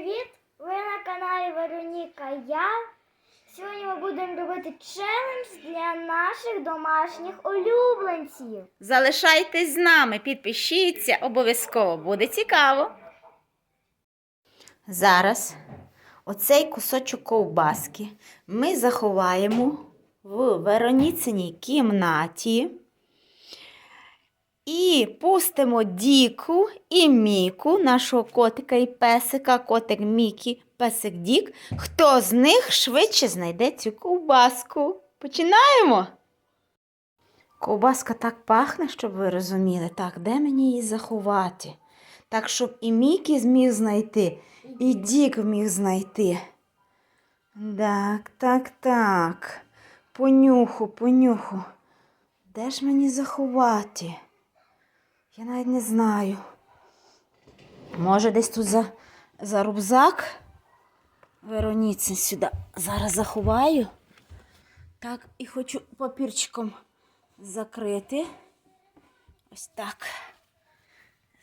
привіт! Ви на каналі Вероніка Я. Сьогодні ми будемо робити челендж для наших домашніх улюбленців. Залишайтесь з нами, підпишіться, обов'язково буде цікаво. Зараз оцей кусочок ковбаски ми заховаємо в Вероніциній кімнаті. І пустимо Діку і Міку, нашого котика і песика, котик Мікі, песик Дік. Хто з них швидше знайде цю ковбаску? Починаємо! Ковбаска так пахне, щоб ви розуміли. Так, де мені її заховати? Так, щоб і Мікі зміг знайти, і Дік міг знайти. Так, так, так. Понюху, понюху. Де ж мені заховати? Я навіть не знаю. Може, десь тут за, за рюкзак? Вероніці сюди зараз заховаю. Так, і хочу папірчиком закрити. Ось так.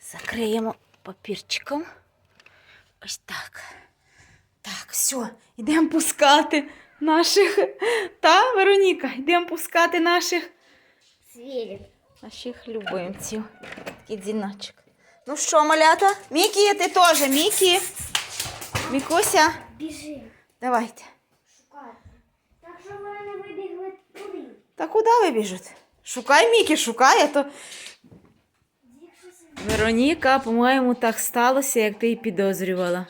Закриємо папірчиком. Ось так. Так, все, йдемо пускати наших. Та, Вероніка, йдемо пускати наших Звірів. Наших любимців. Такий дзвіночок. Ну що, малята? Мікі, ти теж, Мікі. Мікуся, Біжи, давайте. шукати. Так що вони не вибігли туди. Та куди ви біжите? Шукай Мікі, шукай, а то Вероніка, по-моєму, так сталося, як ти й підозрювала,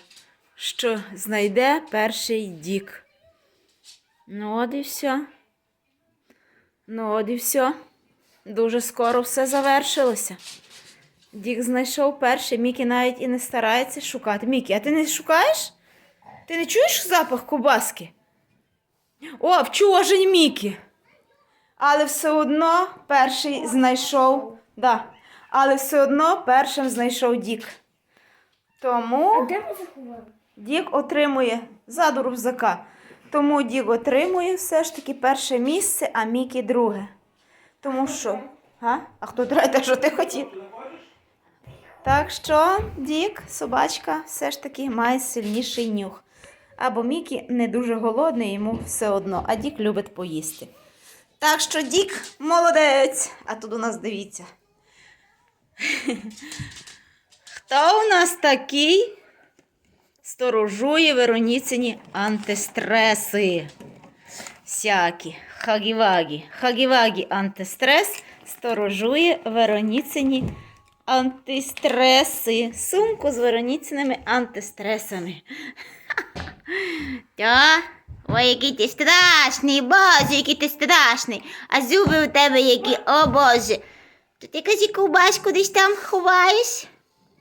що знайде перший дік. Ну, от і все. Ну, от і все. Дуже скоро все завершилося. Дік знайшов перший, Мікі навіть і не старається шукати. Мікі, а ти не шукаєш? Ти не чуєш запах кубаски? О, вчужень Мікі. Але все одно перший знайшов. Да. Але все одно першим знайшов Дік. Тому? Дік отримує ззаду рюкзака. Тому Дік отримує все ж таки перше місце, а Мікі друге. Тому що. А, а хто драйте, що ти хотів? Так що Дік, собачка, все ж таки має сильніший нюх. Або Мікі не дуже голодний, йому все одно, а Дік любить поїсти. Так що Дік молодець. А тут у нас дивіться. Хто у нас такий? Сторожує Вероніцині антистреси. Всякі. Хагівагі. Хагівагі антистрес сторожує Вероніцині антистреси. Сумку з Вероніциними антистресами. Та? Ой, який ти страшний, боже, який ти страшний. А зуби у тебе які, о боже. То ти кажи ковбаску десь там ховаєш?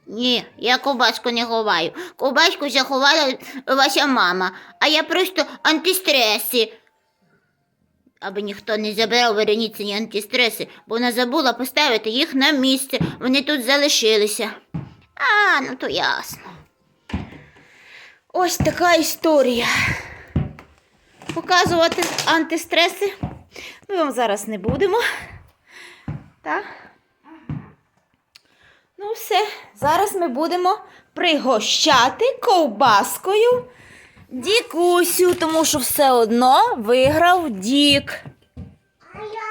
Ні, я ковбаску не ховаю. Ковбаску заховала ваша мама, а я просто антистреси. Аби ніхто не забирав Вероніцині антистреси, бо вона забула поставити їх на місце. Вони тут залишилися. А, ну то ясно. Ось така історія. Показувати антистреси ми вам зараз не будемо. Так? Ну, все, зараз ми будемо пригощати ковбаскою Дікусю, тому що все одно виграв Дік. А я.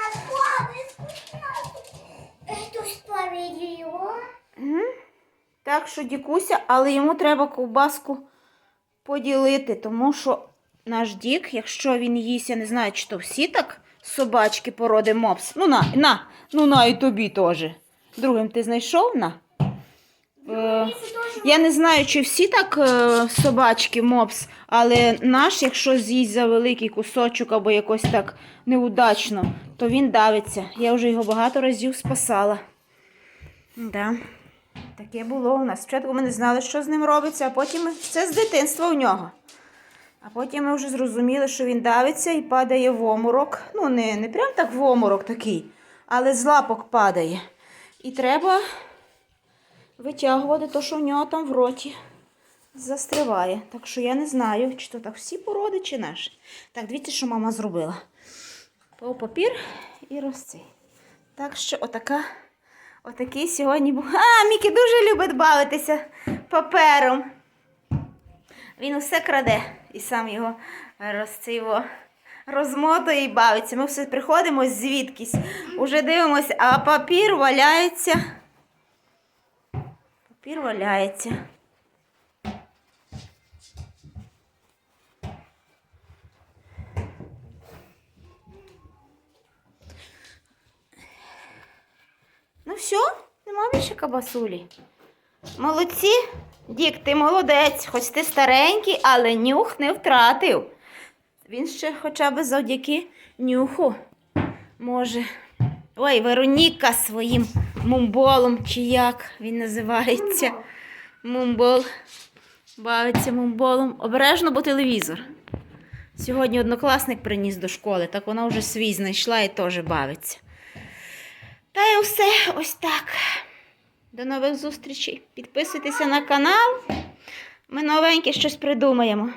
Мгм. Так що Дікуся, але йому треба ковбаску поділити, тому що наш Дік, якщо він їсть, я не знаю, чи то всі так собачки породи мопс. Ну на, на, ну на і тобі теж. Другим ти знайшов на? Е, я не знаю, чи всі так е, собачки мопс, але наш, якщо з'їсть за великий кусочок або якось так неудачно, то він давиться. Я вже його багато разів спасала. Да. Таке було у нас. Спочатку ми не знали, що з ним робиться, а потім це з дитинства у нього. А потім ми вже зрозуміли, що він давиться і падає в оморок. Ну, не, не прям так в оморок такий, але з лапок падає. І треба витягувати те, що в нього там в роті застріває. Так що я не знаю, чи то так всі породи, чи наші. Так, дивіться, що мама зробила. Пов папір і розцей. Так що отака, отакий сьогодні був. А, Мікі дуже любить бавитися папером. Він усе краде і сам його розциво розмотує і бавиться. Ми все приходимо звідкись, уже дивимося, а папір валяється. Папір валяється. Ну все, нема більше кабасулі. Молодці, Дік, ти молодець, хоч ти старенький, але нюх не втратив. Він ще хоча б завдяки нюху може. Ой, Вероніка своїм мумболом, чи як він називається. Мумбол. Бавиться мумболом. Обережно, бо телевізор. Сьогодні однокласник приніс до школи, так вона вже свій знайшла і теж бавиться. Та й все ось так. До нових зустрічей. Підписуйтеся на канал. Ми новеньке щось придумаємо.